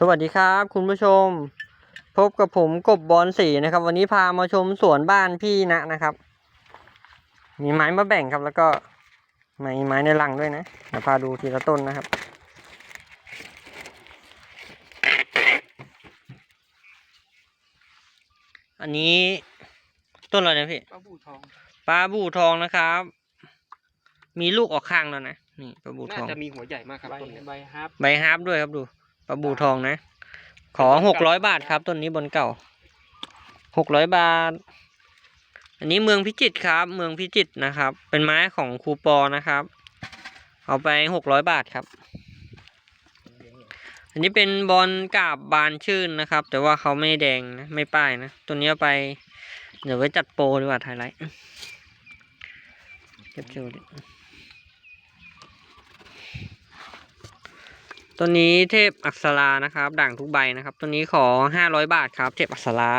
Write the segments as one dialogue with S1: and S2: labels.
S1: สวัสดีครับ คุณผู้ชม พบกับผมกบบอลสีนะครับ วันนี้พามาชมสวนบ้านพี่ณนะครับ มีไม้มาแบ่งครับ แล้วก็ไม้ไม้ในรังด้วยนะเดี๋ยวพาดูทีละต้นนะครับ อันนี้ต้นอะไรนะพี่
S2: ปลาบูทอง
S1: ปลาบูทองนะครับ มีลูกออกข้างแล้วนะนี่ปลาบูท
S2: น่า
S1: อง
S2: จะมีหัวใหญ่มากครับ
S3: ใบ
S2: ต้นเนี้ย
S3: ใบฮับ
S1: ใบฮาร์ปด้วยครับดู ปลาบูทองนะ ขอหกร้อยบาทครับต้นนี้บนเก่าหกร้อยบาท อันนี้เมืองพิจิตรครับ เมืองพิจิตรนะครับ เป็นไม้ของครูปอนะครับ เอาไปหกร้อยบาทครับ อันนี้เป็นบอลกาบบานชื่นนะครับ แต่ว่าเขาไม่แดงนะไม่ป้ายนะตัวนี้เอาไป เดี๋ยวไว้จัดโปรดีกว่าไทยไลท์เก็บเจอดิ ตัวนี้เทพอักษรานะครับ ด่างทุกใบนะครับ ตัวนี้ขอห้าร้อยบาทครับ เทพอักษรา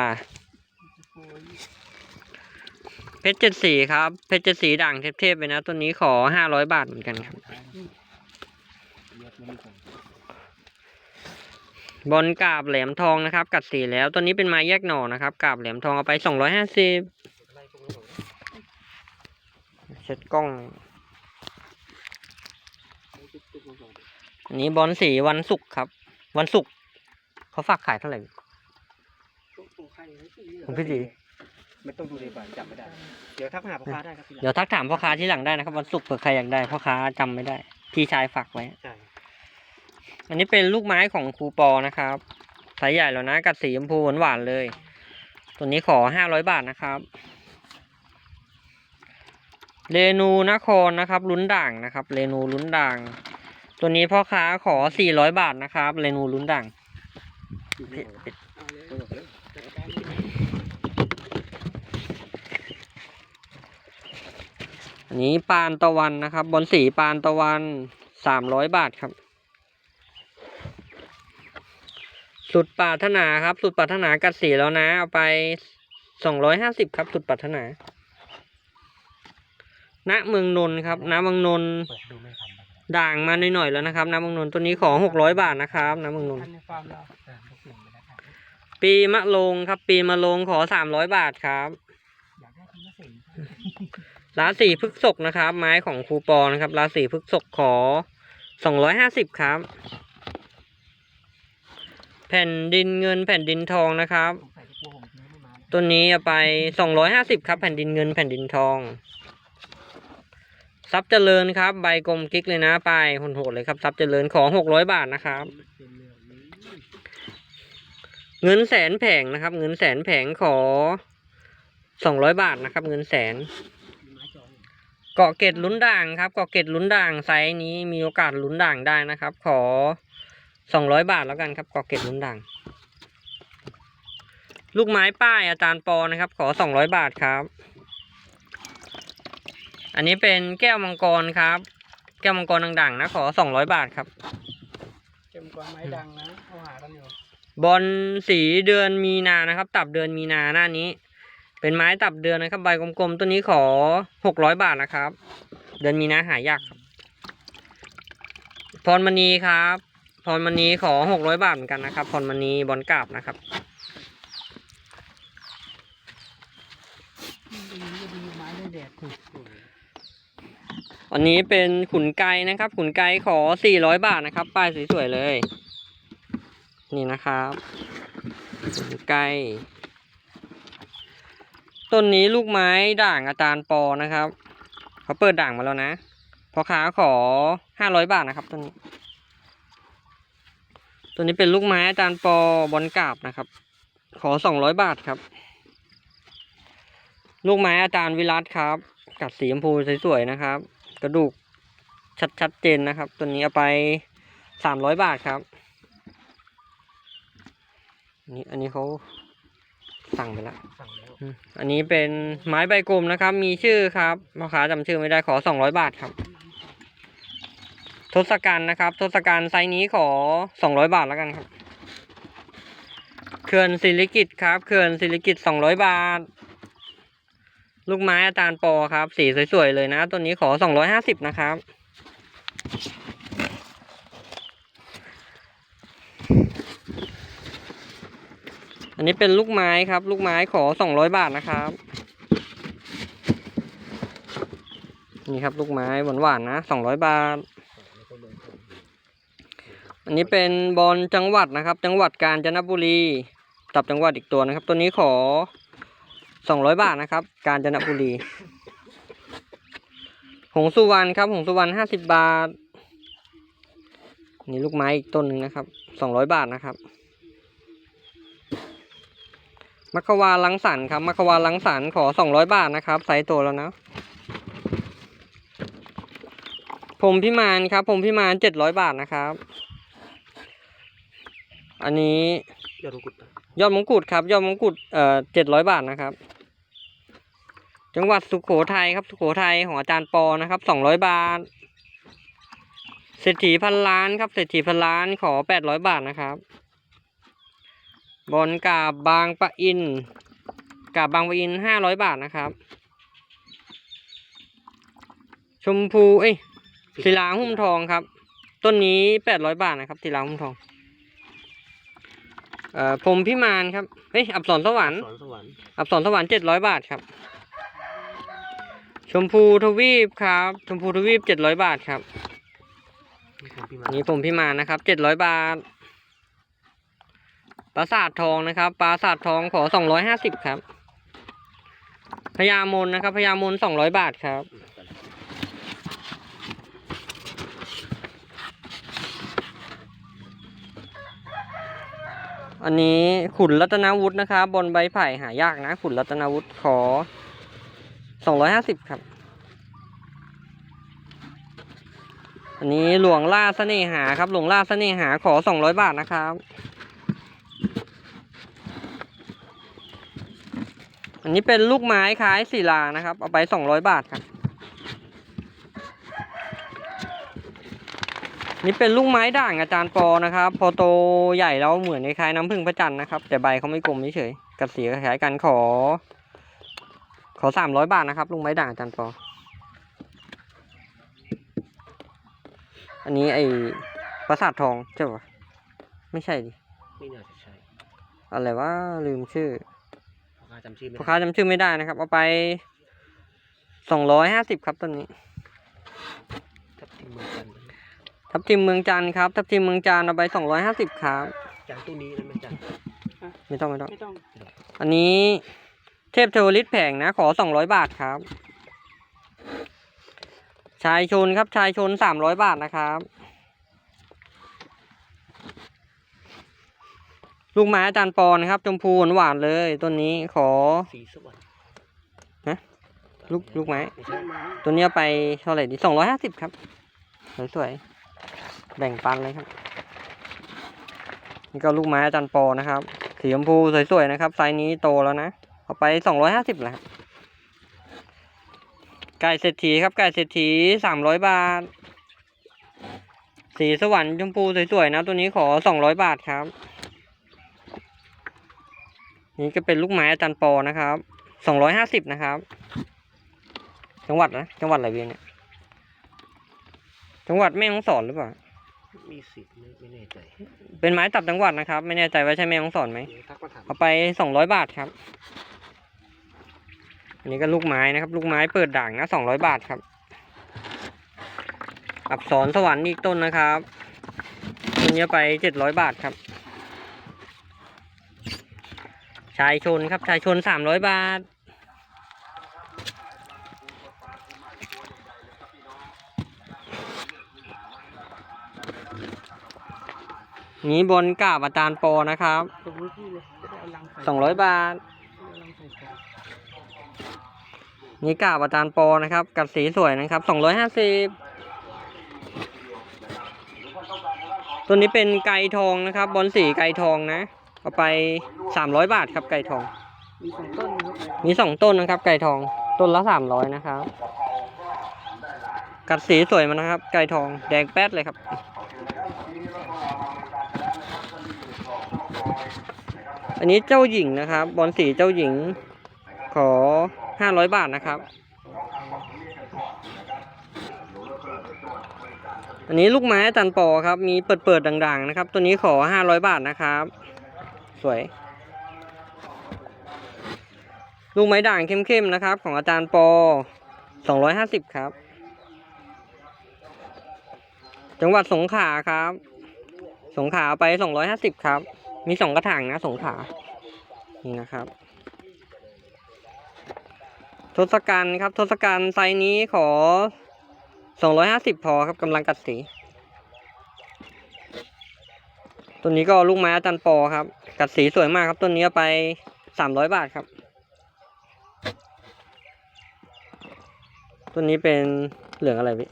S1: เพชรเจ็ดสีครับเพชรเจ็ดสีด่างเทพๆไปนะ ตัวนี้ขอห้าร้อยบาทเหมือนกันครับ บอลกาบแหลมทองนะครับ กัดสีแล้ว ตัวนี้เป็นไม้แยกหน่อนะครับกาบแหลมทองเอาไปสองร้อยห้าสิบเช็ดกล้อง นนี้บอลสีวันศุกร์ครับ วันศุกร์เขาฝากขายเท่าไหร่คุณพี่จี
S2: ไม่ต้องดูในใบจับไม่ได้ เดี๋ยวทักมาหาพ่อค้าได้ครับพี่
S1: เดี๋ยวทักถามพ่อค้าที่หลังได้นะครับวันศุกร์เผื่อใครอยากได้พ่อค้าจำไม่ได้ พี่ชายฝากไว้
S2: ใช่
S1: อันนี้เป็นลูกไม้ของครูปอนะครับสายใหญ่แล้วนะกัดสีชมพูหวานๆเลย ตัวนี้ขอห้าร้อยบาทนะครับเรนูนครนะครับลุ้นด่างนะครับเรนูลุ้นด่าง ตัวนี้พ่อค้าขอสี่ร้อยบาทนะครับ เรนูลุ้นด่าง
S3: อั
S1: นนี้ปานตะวันนะครับ บนสีปานตะวันสามร้อยบาทครับ สุดปรารถนาครับ สุดปรารถนากัดสีแล้วนะ เอาไปสองร้อยห้าสิบครับ สุดปรารถนาณเมืองนนท์ครับณเมืองนนท์
S2: ดดูไม่ทันไป
S1: ด่างมาหน่อยๆแล้วนะครับณเมืองนนท์ตัวนี้ขอหกร้อยบาทนะครับณเมืองนนท์
S3: ทันในฟาร์มเรา
S2: เออทุกสิ่งไม่ได้ครับ
S1: ปีมะโรงครับ ปีมะโรงขอสามร้อยบาทครับ
S3: อยากได้ทีละสี่
S1: ราศีพฤกษกนะครับ ไม้ของครูปอนะครับราศีพฤกษกขอสองร้อยห้าสิบครับ แผ่นดินเงินแผ่นดินทองนะครับ
S3: สงสัยจะกลัวผมทิ้งไม่มา
S1: ตัวนี้เอาไปสองร้อยห้าสิบครับ แผ่นดินเงินแผ่นดินทอง ทรัพย์เจริญครับ ใบกลมกิ๊กเลยนะไปายโหดๆเลยครับทรัพย์เจริญของหกร้อยบาทนะครับ เงินแสนแผงนะครับ เงินแสนแผงขอสองร้อยบาทนะครับ เงินแสน เกาะเกร็ดลุ้นด่างครับ เกาะเกร็ดลุ้นด่างไซส์นี้มีโอกาสลุ้นด่างได้นะครับ ขอสองร้อยบาทแล้วกันครับเกาะเกร็ดลุ้นด่าง ลูกไม้ป้ายอาจารย์ปอนะครับ ขอสองร้อยบาทครับ อันนี้เป็นแก้วมังกรครับ แก้วมังกรด่างๆนะขอสองร้อยบาทครับ
S3: เก็บกว่าไม้ดังนะเขาหากันอยู่
S1: บอลสีเดือนมีนานะครับ ตับเดือนมีนาหน้านี้ เป็นไม้ตับเดือนนะครับ ใบกลมๆตัวนี้ขอหกร้อยบาทนะครับ เดือนมีนาหายากครับพรมณีครับพรมณีขอหกร้อยบาทเหมือนกันนะครับพรมณีบอลกราบนะครับ
S3: ดีก็ดีไม้ได้แดดถูก
S1: อันนี้เป็นขุนไก่นะครับ ขุนไก่ขอสี่ร้อยบาทนะครับ ป้ายสวยๆเลย นี่นะครับ ขุนไก่ต้นนี้ลูกไม้ด่างอาจารย์ปอนะครับเขาเปิดด่างมาแล้วนะพ่อค้าขอห้าร้อยบาทนะครับต้นนี้ตัวนี้เป็นลูกไม้อาจารย์ปอบอลกาบนะครับ ขอสองร้อยบาทครับ ลูกไม้อาจารย์วิรัตครับ กัดสีชมพูสวยๆนะครับ กระดูกชัดชัดเจนนะครับ ตัวนี้เอาไปสามร้อยบาทครับอันนี้อันนี้เขาสั่งไปแล้ว
S2: สั่งแล้ว
S1: อืมอันนี้เป็นไม้ใบกลมนะครับ มีชื่อครับพ่อค้าจำชื่อไม่ได้ขอสองร้อยบาทครับ ทศกัณฐ์นะครับ ทศกัณฐ์ไซส์นี้ขอสองร้อยบาทแล้วกันครับเขื่อนศิริกิตครับเขื่อนศิริกิตสองร้อยบาท ลูกไม้อาจารย์ปอครับ สีสวยๆเลยนะ ตัวนี้ขอสองร้อยห้าสิบนะครับ อันนี้เป็นลูกไม้ครับ ลูกไม้ขอสองร้อยบาทนะครับ นี่ครับลูกไม้หวานๆนะสองร้อยบาท อันนี้เป็นบอลจังหวัดนะครับ จังหวัดกาญจนบุรีตับจังหวัดอีกตัวนะครับ ตัวนี้ขอ สองร้อยบาทนะครับ กาญจนบุรี หงสุวรรณครับ หงสุวรรณห้าสิบบาท นี่ลูกไม้อีกต้นหนึ่งนะครับสองร้อยบาทนะครับ มัคควาลังสรรค์ครับมัคควาลังสรรค์ขอสองร้อยบาทนะครับไซส์โตแล้วนะผมพิมานครับ ผมพิมานเจ็ดร้อยบาทนะครับ อันนี้
S2: ยอดมงกุฎ
S1: ยอดมงกุฎครับ ยอดมงกุฎเอ่อเจ็ดร้อยบาทนะครับ จังหวัดสุโขทัยครับสุโขทัยของอาจารย์ปอนะครับสองร้อยบาท เศรษฐีพันล้านครับเศรษฐีพันล้านขอแปดร้อยบาทนะครับบอลกาบบางปะอินกาบบางปะอินห้าร้อยบาทนะครับ ชมพูเอ้ยศิลาหุ้มทองครับ ต้นนี้แปดร้อยบาทนะครับศิลาหุ้มทอง เอ่อผมพิมานครับ เฮ้ย อับสรสวรรค์
S2: สอนสวรรค์
S1: อับสรสวรรค์เจ็ดร้อยบาทครับ ชมพูทวีปครับ ชมพูทวีปเจ็ดร้อยบาทครับ
S2: นี่ผมพี่มา
S1: อันนี้ผมพิมานนะครับเจ็ดร้อยบาท ปราสาททองนะครับ ปราสาททองขอสองร้อยห้าสิบครับ พญามนนะครับ พญามนสองร้อยบาทครับ อันนี้ขุนรัตนวุฒินะครับบนใบไผ่หายากนะ ขุนรัตนวุฒิขอสองร้อยห้าสิบครับ อันนี้หลวงล่าเสน่หาครับ หลวงล่าเสน่หาขอสองร้อยบาทนะครับ อันนี้เป็นลูกไม้คล้ายศิลานะครับ เอาไปสองร้อยบาทครับ นี่เป็นลูกไม้ด่างอาจารย์ปอนะครับ พอโตใหญ่แล้วเหมือนคล้ายๆน้ำผึ้งพระจันทร์นะครับ แต่ใบเขาไม่กลมเฉยๆกับสีคล้ายๆกันขอ ขอสามร้อยบาทนะครับลูกไม้ด่างอาจารย์ปอ อันนี้ไอ้ปราสาททองใช่ปะไม่ใช่ดิ
S2: ไม่น่าจะใช่
S1: อะไรว่าลืมชื่อ
S2: พ่อค้าจำชื่อไม่
S1: พ่อ
S2: ได้
S1: ค้าจำชื่อไม่ได้นะครับ เอาไปสองร้อยห้าสิบครับต้นนี้
S2: ทับทิมเมืองจันทร์
S1: ทับทิมเมืองจันทร์ครับ ทับทิมเมืองจันทร์เอาไปสองร้อยห้าสิบครับ
S2: จานตู้นี้นะไม่จัน
S1: ไม่ต้องไม่ต้อง
S3: ไม่ต้อง
S1: อันนี้เทพเทวฤทธิ์แผงนะ ขอสองร้อยบาทครับ ชายชนครับชายชนสามร้อยบาทนะครับ ลูกไม้อาจารย์ปอนะครับชมพูหวานๆเลยต้นนี้ขอ
S2: สีสวรรค์
S1: ฮะ ลูกลูกไม้
S2: ไม่ใช่
S1: ตัวนี้เอาไปเท่าไหร่ดีสองร้อยห้าสิบครับ สวยๆ แบ่งปันเลยครับ นี่ก็ลูกไม้อาจารย์ปอนะครับ สีชมพูสวยๆนะครับ ไซส์นี้โตแล้วนะ เอาไปสองร้อยห้าสิบแล้วไก่เศรษฐีครับ ไก่เศรษฐีสามร้อยบาท สีสวรรค์ชมพูสวยๆนะ ตัวนี้ขอสองร้อยบาทครับ นี่ก็เป็นลูกไม้อาจารย์ปอนะครับสองร้อยห้าสิบนะครับ จังหวัดนะ จังหวัดอะไรเวียงเนี่ย จังหวัดแม่ฮ่องสอนหรือเปล่า
S2: มีสิทธิ์ไม่ไม่แน่ใจ
S1: เป็นไม้ตับจังหวัดนะครับ ไม่แน่ใจว่าใช่แม่ฮ่องสอนไหม
S2: เดี๋ยวทักมาถาม
S1: เอาไปสองร้อยบาทครับ อันนี้ก็ลูกไม้นะครับ ลูกไม้เปิดด่างนะสองร้อยบาทครับ อับสรสวรรค์อีกต้นนะครับต้นนี้ไปเจ็ดร้อยบาทครับ ชายชนครับ ชายชนสามร้อยบาท นี้บนกาบอาจารย์ปอนะครับ
S3: ตรงนี้ที่เลยจะได้เอาลังใส่
S1: สองร้อยบาท
S3: เอาลังใส่ของ
S1: นี่กาบอาจารย์ปอนะครับ กัดสีสวยนะครับสองร้อยห้าสิบตัวนี้เป็นไก่ทองนะครับบอลสีไก่ทองนะ เอาไปสามร้อยบาทครับไก่ทอง
S3: มีสองต้นนะครับ
S1: มีสองต้นนะครับ ไก่ทอง ต้นละสามร้อยนะครับ กัดสีสวยมันนะครับ ไก่ทองแดงแป๊ดเลยครับ อันนี้เจ้าหญิงนะครับ บอลสีเจ้าหญิง ขอห้าร้อยบาทนะครับ อันนี้ลูกไม้อาจันปอครับ มีเปิดเปิดๆด่างๆนะครับ ตัวนี้ขอห้าร้อยบาทนะครับ สวย ลูกไม้ด่างเข้มๆนะครับ ของอาจารย์ปอสองร้อยห้าสิบครับ จังหวัดสงขลาครับ สงขลาไปสองร้อยห้าสิบครับ มีสองกระถางนะสงขานี่นะครับทศกัณฐ์ครับทศกัณฐ์ไซนี้ขอสองร้อยห้าสิบพอครับกำลังกัดสี ตัวนี้ก็ลูกไม้อาจารย์ปอครับ กัดสีสวยมากครับ ตัวนี้ไปสามร้อยบาทครับ ตัวนี้เป็นเหลืองอะไรพี่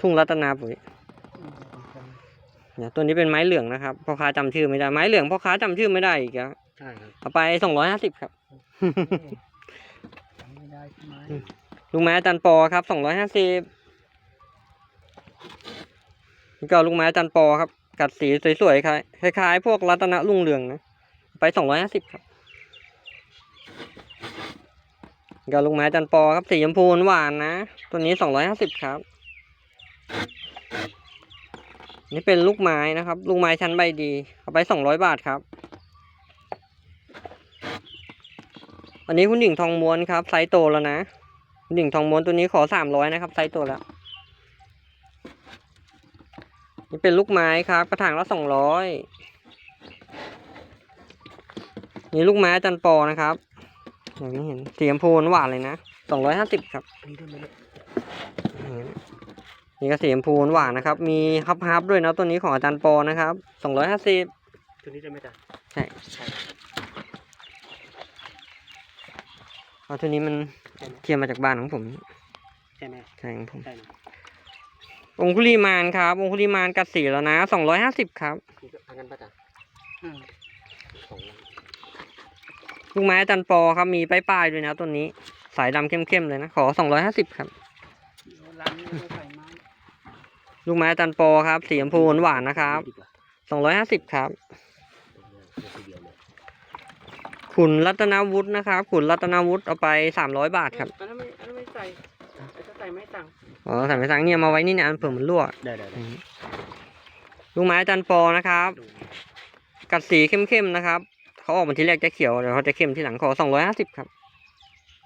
S1: ทุ่งรัตนาปุ๋ย เนี่ยตัวนี้เป็นไม้เหลืองนะครับพ่อค้าจำชื่อไม่ได้ไม้เหลืองพ่อค้าจำชื่อไม่ได้อีกแล้ว
S2: ใช่ครับ
S1: เอาไปสองร้อยห้าสิบครับ
S3: จำไม่ได้ใช่ไหม
S1: ลูกไม้อาจารย์ปอครับสองร้อยห้าสิบนี่ก็ลูกไม้อาจารย์ปอครับ กัดสีสวยๆคล้ายคล้ายๆพวกรัตนรุ่งเรืองนะไปสองร้อยห้าสิบครับนี่ก็ลูกไม้อาจารย์ปอครับสีชมพูหวานๆนะตัวนี้สองร้อยห้าสิบครับ นี่เป็นลูกไม้นะครับ ลูกไม้ชั้นใบดี เอาไปสองร้อยบาทครับ อันนี้คุณหญิงทองม้วนครับไซส์โตแล้วนะ คุณหญิงทองม้วนตัวนี้ขอสามร้อยนะครับไซส์โตแล้ว นี่เป็นลูกไม้ครับ กระถางละสองร้อยนี่ลูกไม้อาจันปอนะครับอย่างนี้เห็นสีชมพูหวานเลยนะสองร้อยห้าสิบครับ
S2: นี่ด้วยไหมเนี่ย
S1: นี่ก็สีชมพูหวานนะครับ มีฮับฮับๆด้วยนะตัวนี้ของอาจารย์ปอนะครับสองร้อยห้าสิบ
S2: ตัวนี้ด้วยไหมจ๊ะ
S1: ใช่
S2: ใช่
S1: เอาตัวนี้มัน
S2: ใช่ไหม
S1: เทียมมาจากบ้านของผม
S2: ใช่ไหม
S1: ใช่ของผม
S2: ใช่นะ
S1: องคุลีมานครับองคุลีมานกัดสีแล้วนะสองร้อยห้าสิบครับ
S2: นี่ก็อันนั้นป่ะจ๊ะ
S3: อืม
S2: สองลัง
S1: ลูกไม้อาจันปอครับมีป้ายป้ายๆด้วยนะตัวนี้ สายดำเข้มๆเลยนะ ขอสองร้อยห้าสิบครับ
S3: เดี๋ยวร้านนี้เราใส่ไม้
S1: ลูกไม้อาจันปอครับ สีชมพูหวานๆนะครับ
S2: ดีกว่า
S1: สองร้อยห้าสิบครับ
S2: ตัวเดียวเลย
S1: ขุนรัตนาวุฒินะครับ ขุนรัตนาวุฒิเอาไปสามร้อยบาทครับ
S3: อันนั้นไม่อันนั้นไม่ใส่แต่ถ้าใส่ไม่ตังค์
S1: อ๋อใส่ไปสั่งเนี่ยมาไว้นี่เนี่ยอันเผื่อมันรั่ว
S2: ได้ได้ได้
S1: ลูกไม้อาจันปอนะครับ
S2: ดู
S1: กัดสีเข้มๆนะครับเขาออกมาทีแรกจะเขียวเดี๋ยวเขาจะเข้มทีหลังขอสองร้อยห้าสิบครับ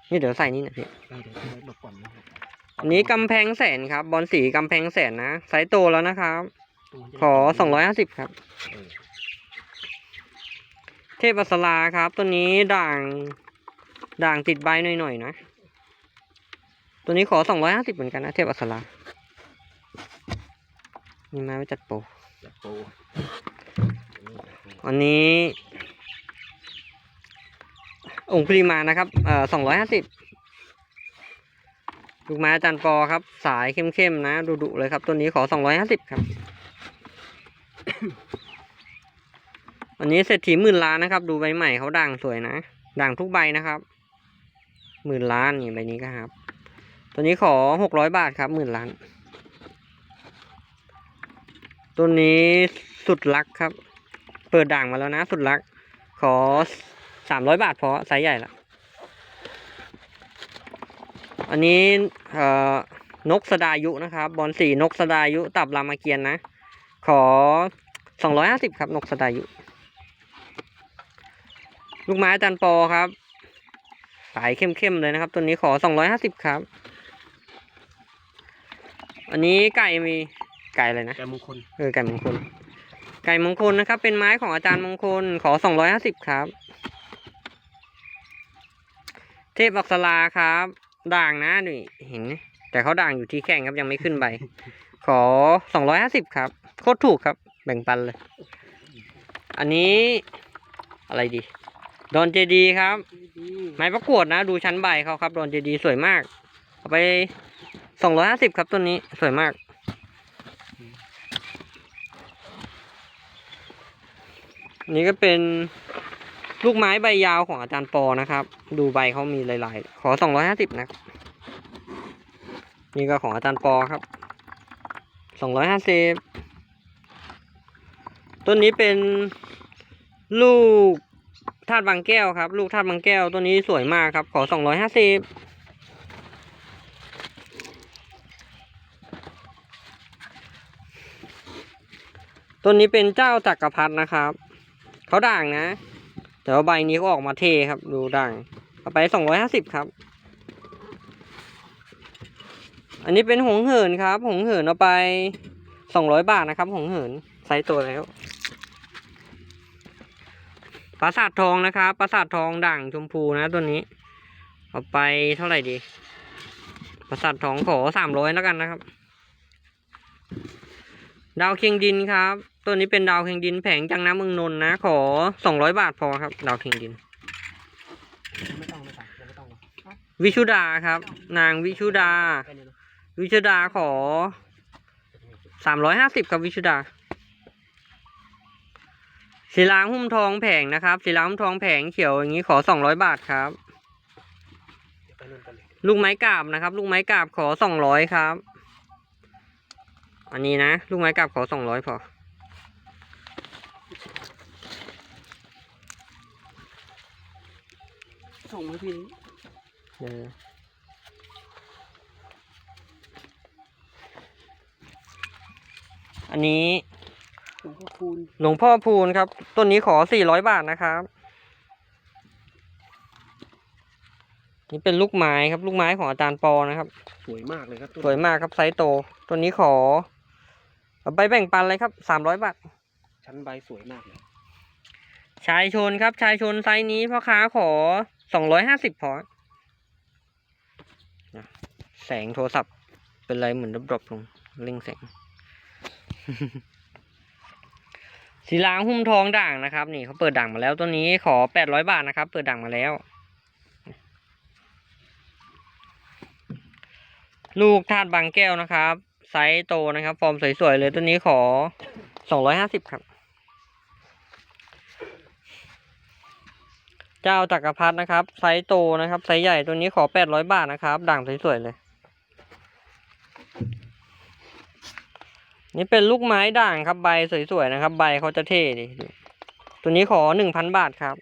S1: นี่เดี๋ยวใส่นี่นะพี่
S2: ได้เดี๋ยวเอาไว้หลบก่อนนะครับ
S1: อันนี้กำแพงแสนครับ บอลสีกำแพงแสนนะไซส์โตแล้วนะครับ
S2: ตรงนี้จะ
S1: ขอสองร้อยห้าสิบครับ
S2: เออ
S1: เทพอัสราครับ ตัวนี้ด่าง ด่างติดใบหน่อยๆนะ ตัวนี้ขอสองร้อยห้าสิบเหมือนกันนะ เทพอัสรามีไม้ไว้จัดโปร
S2: จับโปร
S1: อันนี้องค์ปริมาณนะครับ เอ่อสองร้อยห้าสิบ ลูกไม้อาจารย์ปอครับ สายเข้มๆนะดุๆเลยครับ ตัวนี้ขอสองร้อยห้าสิบครับ อันนี้เศรษฐีหมื่นล้านนะครับ ดูใบใหม่เขาด่างสวยนะด่างทุกใบนะครับหมื่นล้านนี่ใบนี้ก็ครับ ตัวนี้ขอหกร้อยบาทครับหมื่นล้านตัวนี้สุดลักครับ เปิดด่างมาแล้วนะ สุดลัก ขอสามร้อยบาทพอไซส์ใหญ่ละ อันนี้เอ่อนกสดายุนะครับ บอลสีนกสดายุตับรามเกียรติ์นะ ขอสองร้อยห้าสิบครับ นกสดายุ ลูกไม้อาจันปอครับ สายเข้มๆเลยนะครับ ตัวนี้ขอสองร้อยห้าสิบครับ อันนี้ไก่มีไก่อะไรนะ
S2: แกมงคล
S1: เออ ไก่มงคล ไก่มงคลนะครับ เป็นไม้ของอาจารย์มงคล ขอสองร้อยห้าสิบครับ เทพอักษราครับ ด่างนะนี่เห็นไหมแต่เขาด่างอยู่ที่แข้งครับยังไม่ขึ้นใบ ขอสองร้อยห้าสิบครับโคตรถูกครับ แบ่งปันเลย อันนี้อะไรดีดอนเจดีครับ
S3: ดี
S1: ไม้ประกวดนะ ดูชั้นใบเขาครับดอนเจดีสวยมาก เอาไปสองร้อยห้าสิบครับต้นนี้สวยมากอันนี้ก็เป็น ลูกไม้ใบยาวของอาจารย์ปอนะครับ ดูใบเขามีหลาย ๆ ขอสองร้อยห้าสิบนะครับนี่ก็ของอาจารย์ปอครับสองร้อยห้าสิบต้นนี้เป็นลูกธาตุบางแก้วครับ ลูกธาตุบางแก้วตัวนี้สวยมากครับ ขอสองร้อยห้าสิบต้นนี้เป็นเจ้าจักรพรรดินะครับ เขาด่างนะ แต่ว่าใบนี้เขาออกมาเทครับ ดูด่างเอาไปสองร้อยห้าสิบครับ อันนี้เป็นหงเหินครับ หงเหินเอาไปสองร้อยบาทนะครับ หงเหินไซส์ตัวแล้วปราสาททองนะครับปราสาททองด่างชมพูนะตัวนี้ เอาไปเท่าไหร่ดีปราสาททองขอสามร้อยแล้วกันนะครับ ดาวเคียงดินครับ ตัวนี้เป็นดาวเคียงดินแผงจังน้ำเมืองนนนะ ขอสองร้อยบาทพอครับ ดาวเคียงดิน
S2: ไม่ต้องไม่ต้องไม่ต้องหรอก
S1: วิชุดาครับ นางวิชุดา
S2: แค่นี้เนอะ
S1: วิชุดาขอสามร้อยห้าสิบครับวิชุดาศิลางหุ้มทองแผงนะครับศิลางหุ้มทองแผงเขียวอย่างนี้ขอสองร้อยบาทครับ
S2: เดี๋ยวไปนู่นกันเลย
S1: ลูกไม้กาบนะครับ ลูกไม้กาบขอสองร้อยครับ อันนี้นะลูกไม้กาบขอสองร้อยพอ
S3: ส่งมาพี่
S1: เอออันนี้
S3: หลวงพ่อคูณ
S1: หลวงพ่อพูนครับต้นนี้ขอสี่ร้อยบาทนะครับ นี่เป็นลูกไม้ครับ ลูกไม้ของอาจารย์ปอนะครับ
S2: สวยมากเลยครับ
S1: สวยมากครับไซส์โตตัวนี้ขอ เอาไปแบ่งปันเลยครับสามร้อยบาท
S2: ชั้นใบสวยมากเลย
S1: ชายชนครับ ชายชนไซส์นี้พ่อค้าขอสองร้อยห้าสิบพอนะแสงโทรศัพท์เป็นไรเหมือนดรอปๆลงเร่งแสงสีลางหุ้มทองด่างนะครับ นี่เขาเปิดด่างมาแล้วตัวนี้ขอแปดร้อยบาทนะครับ เปิดด่างมาแล้ว ลูกธาตุบางแก้วนะครับ ไซส์โตนะครับ ฟอร์มสวยๆเลยตัวนี้ขอสองร้อยห้าสิบครับ เจ้าจักรพรรดินะครับ ไซส์โตนะครับ ไซส์ใหญ่ตัวนี้ขอแปดร้อยบาทนะครับ ด่างสวยๆเลย นี่เป็นลูกไม้ด่างครับใบสวยๆนะครับ ใบเขาจะเท่ดีตัวนี้ขอหนึ่งพันบาทครับ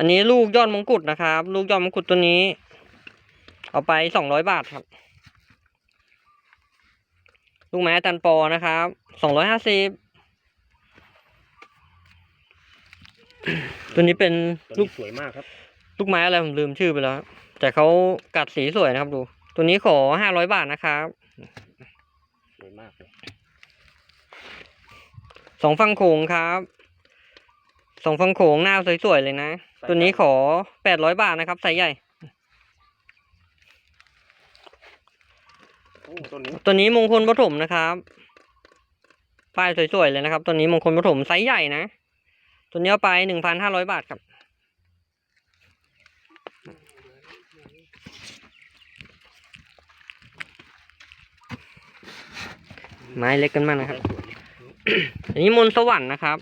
S1: อันนี้ลูกยอดมงกุฎนะครับ ลูกยอดมงกุฎตัวนี้ เอาไปสองร้อยบาทครับ ลูกไม้อาจันปอนะครับสองร้อยห้าสิบตัวนี้เป็น
S2: ตัว
S1: ลู
S2: นี้
S1: ก
S2: สวยมากครับ
S1: ลูกไม้อะไรผมลืมชื่อไปแล้วครับแต่เขากัดสีสวยนะครับดู ตัวนี้ขอห้าร้อยบาทนะครับ
S2: สวยมากเลย
S1: สองฟังโขงครับ สองฟังโขงหน้าสวยๆเลยนะ ตัวนี้ขอแปดร้อยบาทนะครับไซส์ใหญ่
S2: โอ้ต้นนี้
S1: ตัวนี้มงคลปฐมนะครับป้ายสวยๆเลยนะครับ ตัวนี้มงคลปฐมไซส์ใหญ่นะ ตัวนี้เอาไปหนึ่งพันห้าร้อยบาทครับ ไม้เล็กกันมากนะครับ อันนี้มนต์สวรรค์นะครับ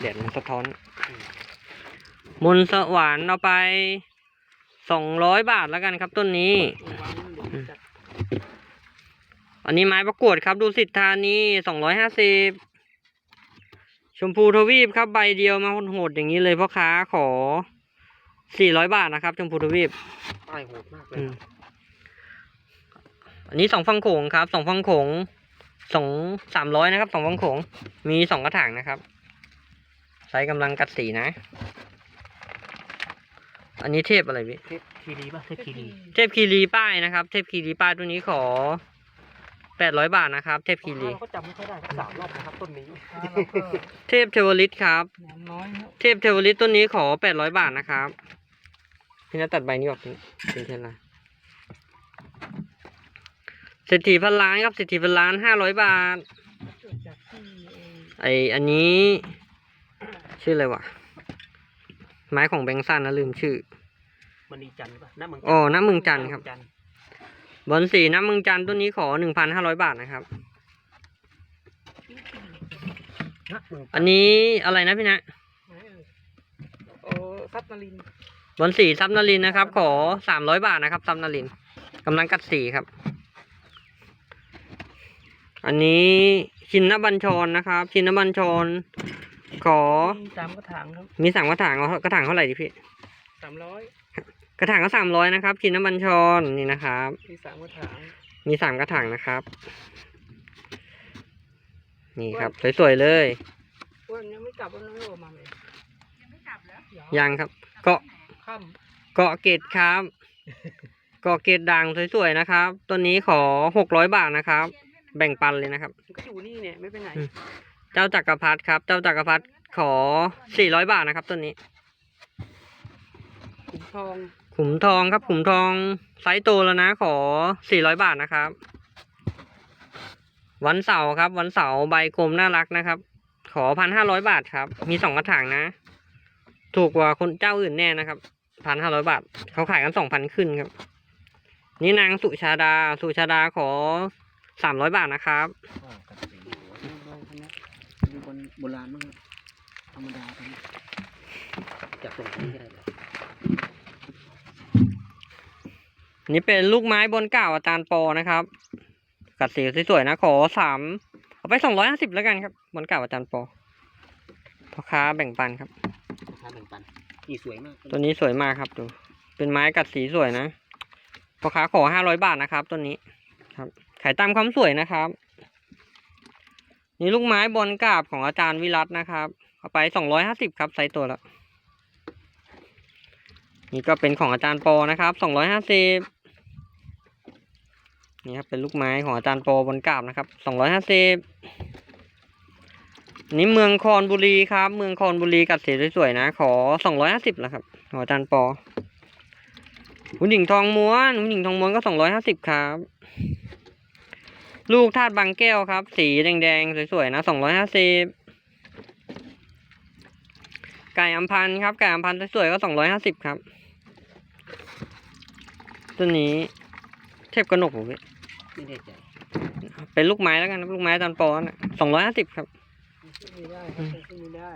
S1: แดดมันสะท้อน มนต์สวรรค์เอาไปสองร้อยบาทแล้วกันครับต้นนี้
S3: วางนั่นเดี๋ยวจัด
S1: อันนี้ไม้ประกวดครับดูสิทธานีสองร้อยห้าสิบชมพูทวีปครับใบเดียวมาโหดๆอย่างนี้เลยพ่อค้าขอสี่ร้อยบาทนะครับ ชมพูทวีป
S2: ป้ายโหดมากเลย
S1: อืมอันนี้สองฟังโขงครับสองฟังโขงสองสามร้อยนะครับสองฟังโขงมีสองกระถางนะครับใช้กำลังกัดสีนะ อันนี้เทพอะไรพี่
S2: เทพคีรีป่ะเทพคีรี
S1: เทพคีรีป้ายนะครับ เทพคีรีป้ายตัวนี้ขอแปดร้อยบาทนะครับ เทพคีรี
S2: เราก็จำไม่ค่อยได้สักสามรอบนะครับต้นนี้
S3: ถ้าเราก็
S1: เทพเทวลิตครับ
S3: น้ำน้อยนะ
S1: เทพเทวลิตต้นนี้ขอแปดร้อยบาทนะครับพี่นัทตัดใบนี้ออกเป็นเป็นเท่าไหร่เศรษฐีพันล้านครับเศรษฐีพันล้านห้าร้อยบาท
S3: เกิดจากที่เออ
S1: ไออันนี้ ชื่ออะไรวะ ไม้ของแบงค์ซันนะลืมชื่อ
S2: มันนีจันทร์ป่ะน้ำเมือง
S1: อ๋อน้ำเมืองจันทร์ครับำ
S2: เมืองจันทร์
S1: บอลสีน้ำเมืองจันทร์ต้นนี้ขอหนึ่งพันห้าร้อยบาทนะครับ
S2: น้ำเมืองจันทร์
S1: อันนี้อะไรนะพี่นะ
S3: ไหนเอ่ยโอ้ซับนาริน
S1: บอลสีซับนารินนะครับ ขอสามร้อยบาทนะครับซับนารินกำลังกัดสีครับ อันนี้ชินนบัญชรนะครับ ชินนบัญชร ขอ
S3: มีสามกระถางครับ
S1: มีสามกระถางเอากระถางเท่าไหร่ดิพี่
S3: สามร้อย
S1: กระระถางก็สามร้อยนะครับคินน้ำบัญชรนี่นะครับ
S3: มีสามกระถาง
S1: มีสามกระถางนะครับ นี่ครับ สวยๆเลย
S3: อ้วันยังไม่กลับวันนั้นไม่ออกมาเลย
S1: ยังครับ เกาะ
S3: ค่
S1: เกาะเกตครับ เกาะเกตด่างสวยๆนะครับ ตัวนี้ขอหกร้อยบาทนะครับ แบ่งปันเลยนะครับำ
S3: มันก็อยู่นี่เนี่ยไม่ไปไหน
S1: อืมเจ้าจักรพรรดิครับ เจ้าจักรพรรดิ ขอสี่ร้อยบาทนะครับตัวนี้
S3: ขุมทอง
S1: ขุมทองครับ ขุมทองไซส์โตแล้วนะ ขอสี่ร้อยบาทนะครับ วันเสาร์ครับ วันเสาร์ใบกลมน่ารักนะครับ ขอพันห้าร้อยบาทครับ มีสองกระถางนะ ถูกกว่าคนเจ้าอื่นแน่นะครับพันห้าร้อยบาท เขาขายกันสองพันขึ้นครับ นี่นางสุชาดา สุชาดาขอสามร้อยบาทนะครับ
S2: อ๋อกับสีดูบนโบราณมั้งครับ ธรรมดาครับจับตรงนี้ก็ได้เลย
S1: นี่เป็นลูกไม้บนเก่าอาจารย์ปอนะครับ กัดสีสวยๆนะขอสามเอาไปสองร้อยห้าสิบแล้วกันครับ บนเก่าอาจารย์ปอพ่อค้าแบ่งปันครับ
S2: ราคาแบ่งปันนี่สวยมาก
S1: ตัวนี้สวยมากครับดูเป็นไม้กัดสีสวยนะพ่อค้าขอห้าร้อยบาทนะครับตัวนี้ครับ ขายตามความสวยนะครับ นี่ลูกไม้บนกาบของอาจารย์วิรัตนะครับ เอาไปสองร้อยห้าสิบครับไซส์ตัวละนี่ก็เป็นของอาจารย์ปอนะครับสองร้อยห้าสิบนี่ครับเป็นลูกไม้ของอาจารย์ปอบนกาบนะครับสองร้อยห้าสิบนี่เมืองคอนบุรีครับ เมืองคอนบุรีกัดสีสวยๆนะ ขอสองร้อยห้าสิบล้วครับของอาจารย์ปอหุ่นหญิงทองม้วนหุ่นหญิงทองม้วนก็สองร้อยห้าสิบครับ ลูกธาตุบางแก้วครับ สีแดงๆสวยๆนะสองร้อยห้าสิบ ไก่อัมพันธ์ครับไก่อัมพันธ์สวยๆก็สองร้อยห้าสิบครับ ตัวนี้เทพกระหนกผม
S2: ไม่แน่ใจ
S1: เป็นลูกไม้แล้วกันลูกไม้ตอนปอนสองร้อยห้าสิบครับ
S3: ซื้อไม่ได้ครับซื้อไม่ได้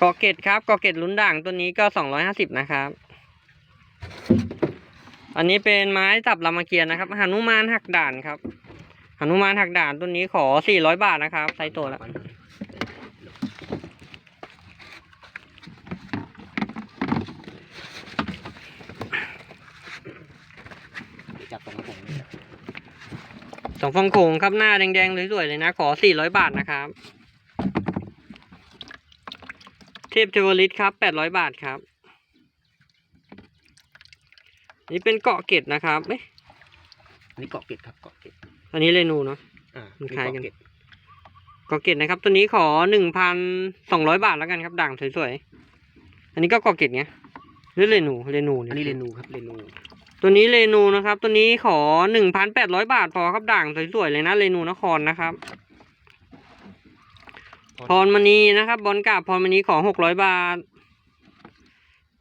S1: กอเกตครับกอเกตลุ้นด่างตัวนี้ก็สองร้อยห้าสิบนะครับ อันนี้เป็นไม้จับรามเกียรนะครับหนุมานหักด่านครับหนุมานหักด่านตัวนี้ขอสี่ร้อยบาทนะครับไซส์ตัวละ
S2: จับตรงผมนี่
S1: สองฟองโขงครับหน้าแดงๆสวยๆเลยนะ ขอสี่ร้อยบาทนะครับ เทพเทวริตครับแปดร้อยบาทครับ นี่เป็นเกาะเกตนะครับเอ๊ะ
S2: อันนี้เกาะเกร็ดครับเกาะเกร็ด
S1: อันนี้เรนูเนาะ
S2: อ่า
S1: มันคล้ายกัน
S2: เกาะเร็ด
S1: เกาะเกตนะครับ ตัวนี้ขอหนึ่งพันสองร้อยบาทแล้วกันครับ ด่างสวยๆ อันนี้ก็เกาะเกตไงหรือเรนูเรนูย
S2: อันนี้เรนูครับเรนู
S1: ตัวนี้เรนูนะครับ ตัวนี้ขอหนึ่งพันแปดร้อยบาทพอครับด่างสวยๆเลยนะเรนูนครนะครับ พรมณีนะครับ บอลกาบพรมณีขอหกร้อยบาท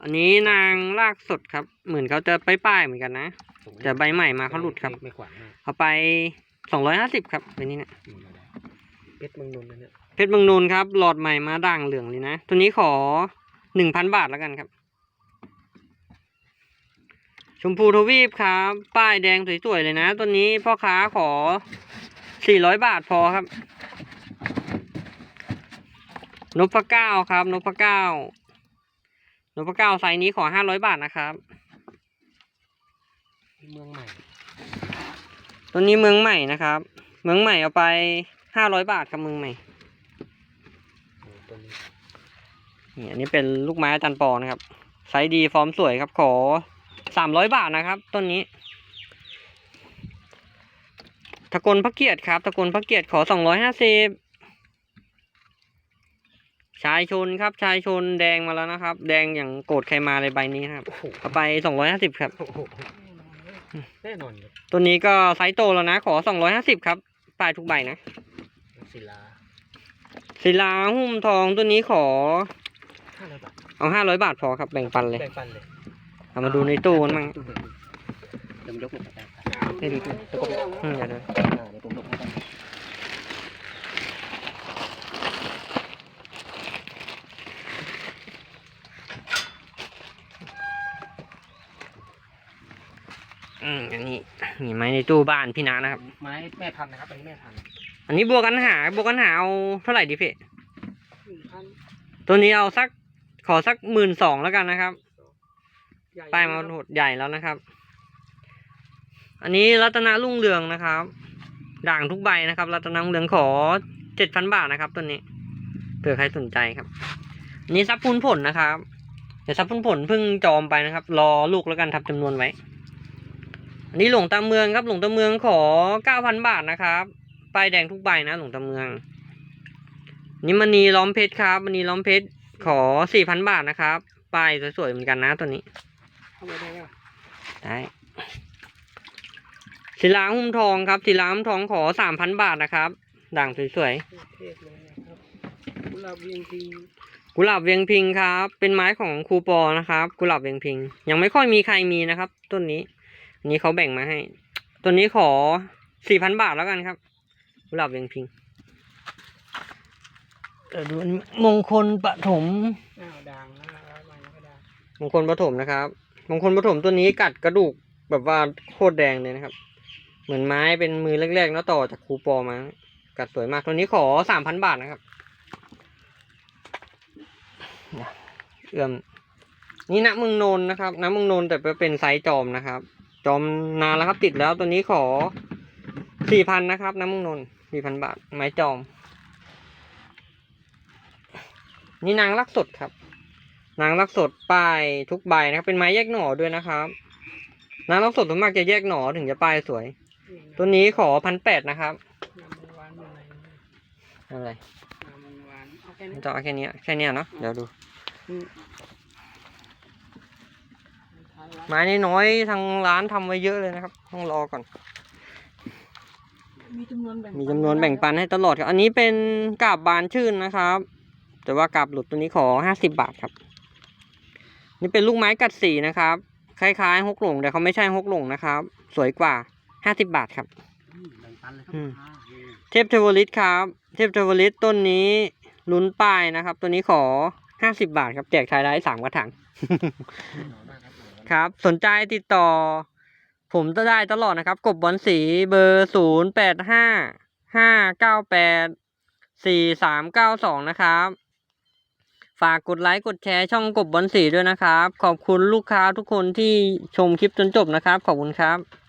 S1: อันนี้นางลากสดครับ เหมือนเขาจะไปป้ายๆเหมือนกันนะแต่ใบใหม่มาเขาหลุดครับ
S2: ไม่ขวางมาก
S1: เอาไปสองร้อยห้าสิบครับเป็นนี้นะ
S2: อืมได้เพชรเมืองนนท์นะเนี่ย
S1: เพชรเมืองนูนครับหลอดใหม่มาด่างเหลืองเลยนะ ตัวนี้ขอหนึ่งพันบาทแล้วกันครับ ชมพูทวีปครับ ป้ายแดงสวยๆเลยนะ ตัวนี้พ่อค้าขอสี่ร้อยบาทพอครับ นพเก้าครับ นพเก้านพเก้าไซส์นี้ขอห้าร้อยบาทนะครับ
S2: เมืองใหม่
S1: ตัวนี้เมืองใหม่นะครับ เมืองใหม่เอาไปห้าร้อยบาทครับเมืองใหม่
S2: โอ้ตัวนี้
S1: นี่อันนี้เป็นลูกไม้อาจารย์ปอนะครับ ไซส์ดีฟอร์มสวยครับขอ สามร้อยบาทนะครับต้นนี้ตะกลพระเกียรติครับตะกลพระเกียรติขอสองร้อยห้าสิบชายชนครับ ชายชนแดงมาแล้วนะครับ แดงอย่างโกรธใครมาเลยใบนี้นะครับ
S2: โอ้โห
S1: เอาไปสองร้อยห้าสิบครับ
S2: โอ้โหแน่นอนครับ
S1: ตัวนี้ก็ไซส์โตแล้วนะ ขอสองร้อยห้าสิบครับปลายทุกใบนะ
S2: ศิลา
S1: ศิลาหุ้มทองตัวนี้ขอ
S2: ห้าร้อยบาท
S1: เอาห้าร้อยบาทพอครับแบ่งปันเลย
S2: แบ่งปันเลย
S1: เอามาดูในตู้กันบ้าง
S2: ตู้เดี๋ยวเดี๋ยวผมยกลงไปได้ครับ
S1: ให้ดูตู้อืมเดี๋ยวเดี๋ยว
S2: อ่าเดี๋ยวผมยกให้ได้
S1: อืมอันนี้นี่ไม้ในตู้บ้านพี่นานะครับ
S2: ไม้แม่พันธุ์นะครับอันนี้แม่พันธุ์
S1: อันนี้บวกกันหาบวกกันหาเอาเท่าไหร่ดีพี่
S3: หนึ่งพัน
S1: ตัวนี้เอาสักขอสักหมื่นสองแล้วกันนะครับ
S3: ใหญ่
S1: ป้ายมาโหดใหญ่แล้วนะครับ อันนี้รัตนารุ่งเรืองนะครับ ด่างทุกใบนะครับ รัตนารุ่งเรืองขอเจ็ดพันบาทนะครับ ตัวนี้เผื่อใครสนใจครับอันนี้ซับพูนผลนะครับ เดี๋ยวซับพูนผลเพิ่งจอมไปนะครับ รอลูกแล้วกันทับจำนวนไว้ อันนี้หลวงตาเมืองครับ หลวงตาเมืองขอเก้าพันบาทนะครับป้ายแดงทุกใบนะ หลวงตาเมือง นี่มณีล้อมเพชรครับมณีล้อมเพชรขอสี่พันบาทนะครับป้ายสวยๆเหมือนกันนะตัวนี้
S3: เข้า ไปได้ป่ะ
S1: ได้ศิลาหุ้มทองครับศิลาหุ้มทองขอสามพันบาทนะครับ ด่างสวย
S3: เทพเลยนะครับกุหลาบเวียงพิง
S1: ๆกุหลาบเวียงพิงครับ เป็นไม้ของครูปอนะครับ กุหลาบเวียงพิง ยังไม่ค่อยมีใครมีนะครับ ต้นนี้อันนี้เขาแบ่งมาให้ ต้นนี้ขอสี่พันบาทแล้วกันครับ กุหลาบเวียงพิงเดี๋ยวดูอันนี้มงคลปฐม
S3: อ้าวด่างนะแล้วมันก็ด่าง
S1: มงคลปฐมนะครับ มงคลปฐมตัวนี้กัดกระดูกแบบว่าโคตรแดงเลยนะครับ เหมือนไม้เป็นมือแรกๆแล้วต่อจากครูปอมา กัดสวยมากตัวนี้ขอสามพันบาทนะครับเอื้อมนี่นะมืองนนนะครับนะมืองนนแต่เป็นไซส์จอมนะครับ จอมนานแล้วครับติดแล้วตัวนี้ขอสี่พันนะครับน้ำมืองนนสี่พันบาทไม้จอม นี่นางรักสดครับ นางรักสดป้ายทุกใบนะครับ เป็นไม้แยกหน่อด้วยนะครับ นางรักสดส่วนมากจะแยกหน่อถึงจะป้ายสวย
S3: นี่นะ
S1: ตัวนี้ขอพันแปดนะครับ
S3: น้ำมันหวานอยู่ไหน
S1: อะไร
S3: น้ำมันหวานเอาแค่นี้
S1: จะเอาแค่เนี้ยแค่เนี้ยเนาะเดี๋ยวดู
S3: อืมท้ายร้าน
S1: ไม้นี่น้อยทางร้านทำไว้เยอะเลยนะครับ ต้องรอก่อน
S3: มีจำนวนแบ่ง
S1: มีจำนวนแบ่งปันให้ตลอดครับ อันนี้เป็นกาบบานชื่นนะครับ แต่ว่ากาบหลุดตัวนี้ขอห้าสิบบาทครับ นี่เป็นลูกไม้กัดสีนะครับ คล้ายๆฮกหลงแต่เขาไม่ใช่ฮกหลงนะครับ สวยกว่าห้าสิบบาทครับ
S2: อืมแบ่งปันเลยครับ
S1: อืม
S2: อ่านี่
S1: เทพเทวลิตครับ เทพเทวลิตต้นนี้ลุ้นป้ายนะครับ ตัวนี้ขอห้าสิบบาทครับแจกชายได้สามกระถาง
S2: หน่อมากครับหน่อมาก
S1: ครับ สนใจติดต่อ ผมจะได้ตลอดนะครับ กบบอลสีเบอร์ศูนย์แปดห้าห้าเก้าแปดสี่สามเก้าสองนะครับ ฝากกดไลค์กดแชร์ช่องกบบอลสีด้วยนะครับ ขอบคุณลูกค้าทุกคนที่ชมคลิปจนจบนะครับ ขอบคุณครับ